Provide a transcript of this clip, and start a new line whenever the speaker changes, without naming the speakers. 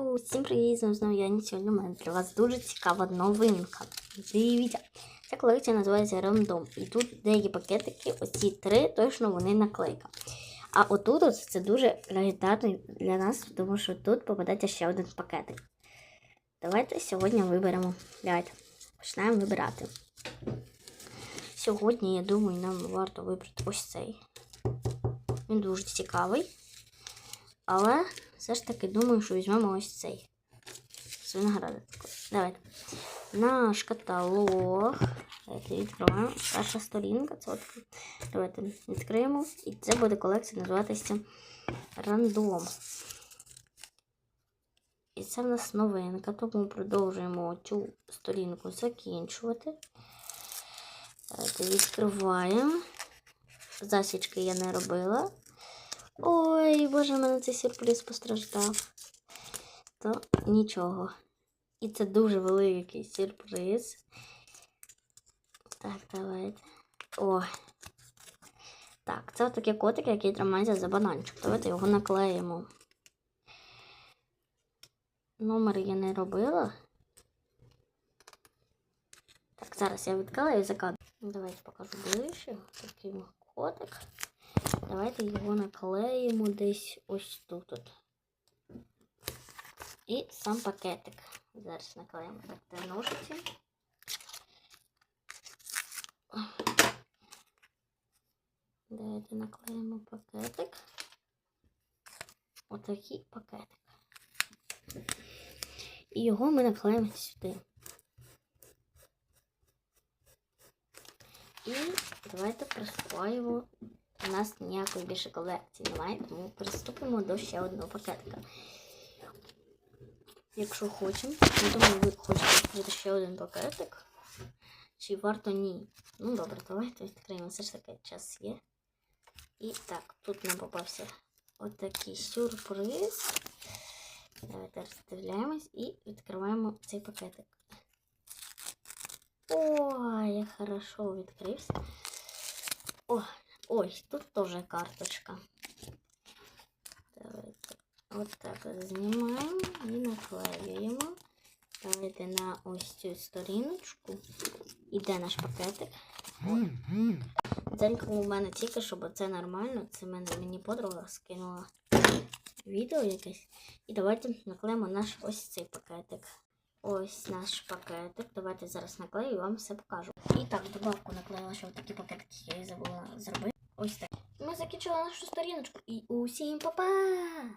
Усім привіт, знову я Аня. Сьогодні у мене для вас дуже цікава новинка. Дивіться, ця колекція називається Рандом. І тут деякі пакетики, оці три, точно вони наклейка. А отут ось це дуже легендарно для нас, тому що тут попадається ще один пакетик. Давайте сьогодні виберемо. Давайте починаємо вибирати. Сьогодні, я думаю, нам варто вибрати ось цей. Він дуже цікавий. Але все ж таки думаю, що візьмемо ось цей. З винограда. Давайте. Наш каталог. Давайте відкриваємо. Перша сторінка. Це от. Давайте відкриємо. І це буде колекція називатися Рандом. І це в нас новинка, тому продовжуємо цю сторінку закінчувати. Давайте відкриваємо. Засічки я не робила. Ой, боже, мене цей сюрприз постраждав. То нічого. І це дуже великий сюрприз. Так, давайте. О. Так, це отакий котик, який тримається за бананчик. Давайте його наклеїмо. Номер я не робила. Так, зараз я відклею за кадр. Давайте покажу ближче. Такий котик. Давайте його наклеїмо десь ось тут. От. І сам пакетик. Зараз наклеїмо так три ножиці. Давайте наклеїмо пакетик. Отакий пакетик. І його ми наклеїмо сюди. І давайте приступаємо у нас ніякої більше колекції немає, тому приступимо до ще одного пакетика. Якщо хочемо, я думаю, ви хочете відкрити ще один пакетик. Чи варто ні? Ну добре, давайте відкриємо. Все ж таки час є. І так, тут нам попався отакий сюрприз. Давайте роздивляємось і відкриваємо цей пакетик. Ой, як хорошо відкрився. О, Ой, тут тоже карточка. Давайте от так знімаємо і наклеюємо. Давайте на ось цю сторіночку. Іде наш пакетик. Дзенько у мене тільки, щоб це нормально. Це мене мені подруга скинула відео якесь. І давайте наклеїмо наш ось цей пакетик. Ось наш пакетик. Давайте зараз наклею і вам все покажу. І так, добавку наклеїла, що такі пакетики я забула зробити. Ось так. Ми закінчили нашу сторіночку і усім па-па!